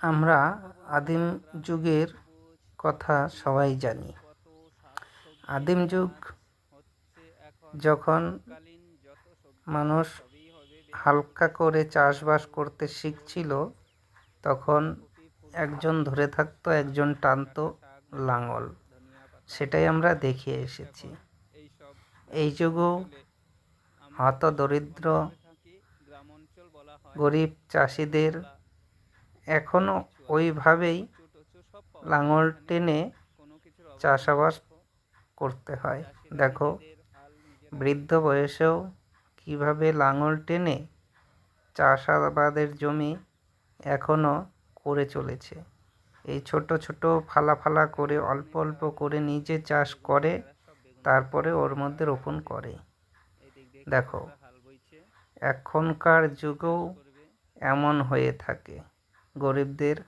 আমরা আদিম যুগের কথা সবাই জানি। আদিম যুগ যখন মানুষ হালকা করে চাষবাস করতে শিখছিল, তখন একজন ধরে থাকতো, একজন টানত লাঙল। সেটাই আমরা দেখে এসেছি। এই যুগেও হত দরিদ্র গরিব চাষিদের এখনও ওইভাবেই লাঙল টেনে চাষাবাদ করতে হয়। দেখো, বৃদ্ধ বয়সেও কীভাবে লাঙল টেনে চাষাবাদের জমি এখনও করে চলেছে। এই ছোট ছোট ফালা ফালা করে, অল্প অল্প করে নিজে চাষ করে, তারপরে ওর মধ্যে রোপণ করে। দেখো, এখনকার যুগেও এমন হয়ে থাকে। গরিবদের